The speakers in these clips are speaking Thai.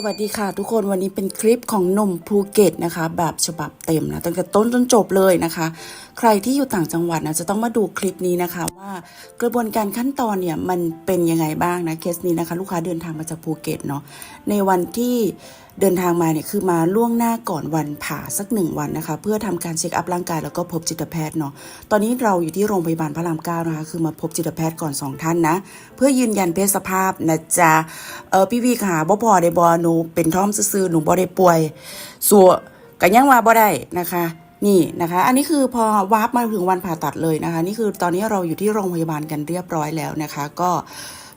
สวัสดีค่ะทุกคนวันนี้เป็นคลิปของหนุ่มภูเก็ตนะคะ แบบฉบับเต็มนะตั้งแต่ต้นจนจบเลยนะคะ ใครที่อยู่ต่างจังหวัดนะจะต้องมาดูคลิปนี้นะคะ ว่ากระบวนการขั้นตอนเนี่ยมันเป็นยังไงบ้างนะเคสนี้นะคะ ลูกค้าเดินทางมาจากภูเก็ตเนาะในวันที่เดินทางมาเนี่ยคือมาล่วงหน้าก่อนวันผ่าสักหนึ่งวันนะคะ เพื่อทำการเช็คอัพร่างกายแล้วก็พบจิตแพทย์เนาะตอนนี้เราอยู่ที่โรงพยาบาลพระรามเก้านะคะ คือมาพบจิตแพทย์ก่อนสองท่านนะ เพื่อยืนยันเพศสภาพนะจ๊ะ เออพี่วีค่ะบ่พอได้บ่หนูเป็นท้อมซื่อๆหนูบ่ได้ป่วยสัวกันยังว่าบ่ได้นะคะนี่นะคะ อันนี้คือพอวาร์ปมาถึงวันผ่าตัดเลยนะคะ นี่คือตอนนี้เราอยู่ที่โรงพยาบาลกันเรียบร้อยแล้วนะคะ ก็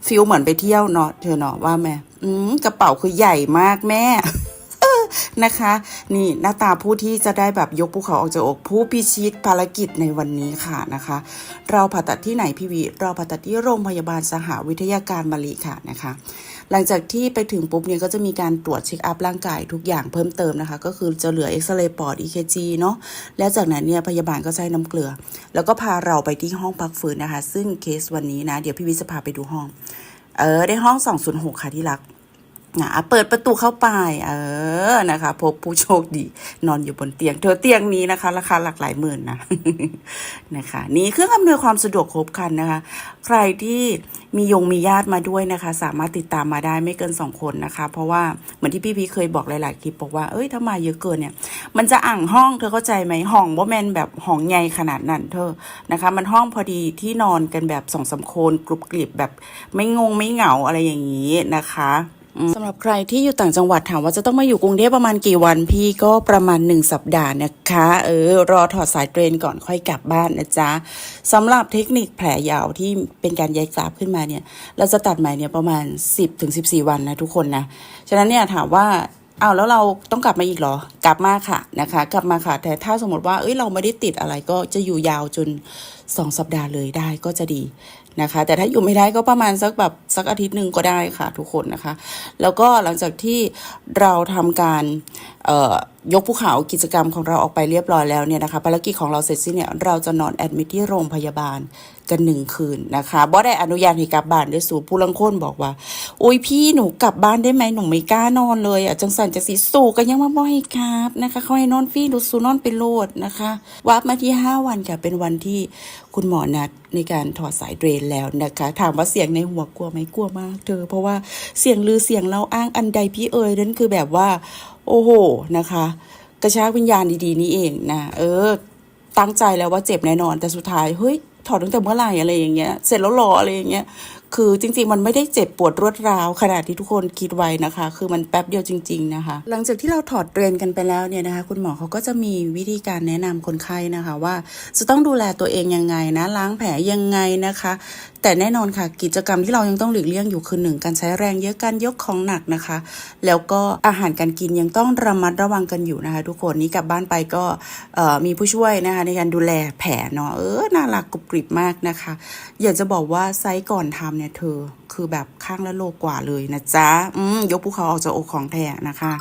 ฟิลเหมือนไปเที่ยวเนาะเธอเนาะว่าแม่อืมกระเป๋าคือใหญ่มากแม่นะคะ นี่หน้าตาผู้ที่จะได้แบบยกภูเขาออกจากอกผู้พิชิตภารกิจในวันนี้ค่ะนะคะ เราผ่าตัดที่ไหนพี่วีเราผ่าตัดที่โรงพยาบาลสหวิทยาการมารีค่ะนะคะ หลังจากที่ไปถึงปุ๊บเนี่ยก็จะมีการตรวจเช็คอัพร่างกายทุกอย่างเพิ่มเติมนะคะ ก็คือจะเหลือเอ็กซเรย์ปอด EKG เนาะและจากนั้นเนี่ยพยาบาลก็ใช้น้ำเกลือ แล้วก็พาเราไปที่ห้องพักฟื้นนะคะ ซึ่งเคสวันนี้นะ เดี๋ยวพี่วิจะพาไปดูห้อง เออได้ห้อง 206 ค่ะที่รัก อะเปิดประตูเข้าไป เออนะคะ พบผู้โชคดี นอนอยู่บนเตียง เธอเตียงนี้นะคะ ราคาหลักหลายหมื่นนะนะคะ นี่เครื่องอำนวยความสะดวกครบครันนะคะ ใครที่มียงมีญาติมาด้วยนะคะ สามารถติดตามมาได้ไม่เกินสองคนนะคะ เพราะว่าเหมือนที่พี่พีเคยบอกหลาย ๆ คลิปบอกว่าเอ้ยถ้ามาเยอะเกินเนี่ย มันจะอ่างห้องเธอเข้าใจไหมห้องว่าแมนแบบห้องใหญ่ขนาดนั้นเธอนะคะ มันห้องพอดีที่นอนกันแบบสองสามคนกรุบกริบแบบไม่งงไม่เหงาอะไรอย่างนี้นะคะ สำหรับใครที่อยู่ต่างจังหวัดถามว่าจะต้องมาอยู่กรุงเทพประมาณกี่วันพี่ก็ประมาณ 1 สัปดาห์นะคะ เออ รอถอดสายเทรนก่อนค่อยกลับบ้านนะจ๊ะสำหรับเทคนิคแผลยาวที่เป็นการย้ายกราบขึ้นมาเนี่ย เราจะตัดใหม่เนี่ยประมาณ 10ถึง14 วันนะทุกคนนะ ฉะนั้นเนี่ยถามว่า อ้าวแล้วเราต้องกลับมาอีกเหรอ กลับมาค่ะนะคะ กลับมาค่ะ แต่ถ้าสมมติว่าเอ้ยเราไม่ได้ติดอะไรก็จะอยู่ยาวจน 2 สัปดาห์เลยได้ก็จะดีนะคะ แต่ถ้าอยู่ไม่ได้ก็ประมาณสักแบบสักอาทิตย์หนึ่งก็ได้ค่ะทุกคนนะคะ แล้วก็หลังจากที่เราทำการยกภูเขากิจกรรมของเราออกไปเรียบร้อยแล้วเนี่ยนะคะภารกิจของเราเสร็จสิ้นเนี่ยเราจะนอนแอดมิทที่โรงพยาบาลกันหนึ่งคืนนะคะบ่ได้อนุญาตให้กลับบ้านด้วยสูผู้ลังคนบอกว่า อ้ยพี่หนูกลับบ้านได้ไหมหนูไม่กล้านอนเลยอะจังสันจะสิสู่ก็ยังมาบ่ให้ครับนะคะเขาให้นอนฟรีหนูสูนอนไปโลดนะคะวับมาที่ 5 วันค่ะเป็นวันที่คุณหมอนัดในการถอดสายเดรนแล้วนะคะ ถามว่าเสียงในหัวกลัวไหมกลัวมากเธอ เพราะว่าเสียงลือเสียงเล่าอ้างอันใดพี่เอ๋ยนั่นคือแบบว่า โอ้โหนะคะ กระชากวิญญาณดีๆ นี่เองนะเออ ตั้งใจแล้วว่าเจ็บแน่นอนแต่สุดท้ายเฮ้ยถอดตั้งแต่เมื่อไหร่อะไรอย่างเงี้ย เสร็จแล้วหรออะไรอย่างเงี้ย คือจริง ๆ มันไม่ได้เจ็บปวดรวดร้าวขนาดที่ทุกคนคิดไว้นะคะ คือมันแป๊บเดียวจริง ๆ นะคะ หลังจากที่เราถอดเทรนกันไปแล้วเนี่ยนะคะ คุณหมอเขาก็จะมีวิธีการแนะนำคนไข้นะคะว่า จะต้องดูแลตัวเองยังไงนะล้างแผลยังไงนะคะ แต่แน่นอนค่ะ กิจกรรมที่เรายังต้องหลีกเลี่ยงอยู่คือหนึ่งการใช้แรงเยอะการยกของหนักนะคะ แล้วก็อาหารการกินยังต้องระมัดระวังกันอยู่นะคะ ทุกคนนี้กลับบ้านไปก็มีผู้ช่วยนะคะในการดูแลแผลเนาะเออน่ารักกรุบกริบมากนะคะ อยากจะบอกว่าไซส์ก่อนทำเนี่ยเธอคือแบบข้างละโลกว่าเลยนะจ๊ะอืมยกภูเขาออกจากอกของแท้นะคะ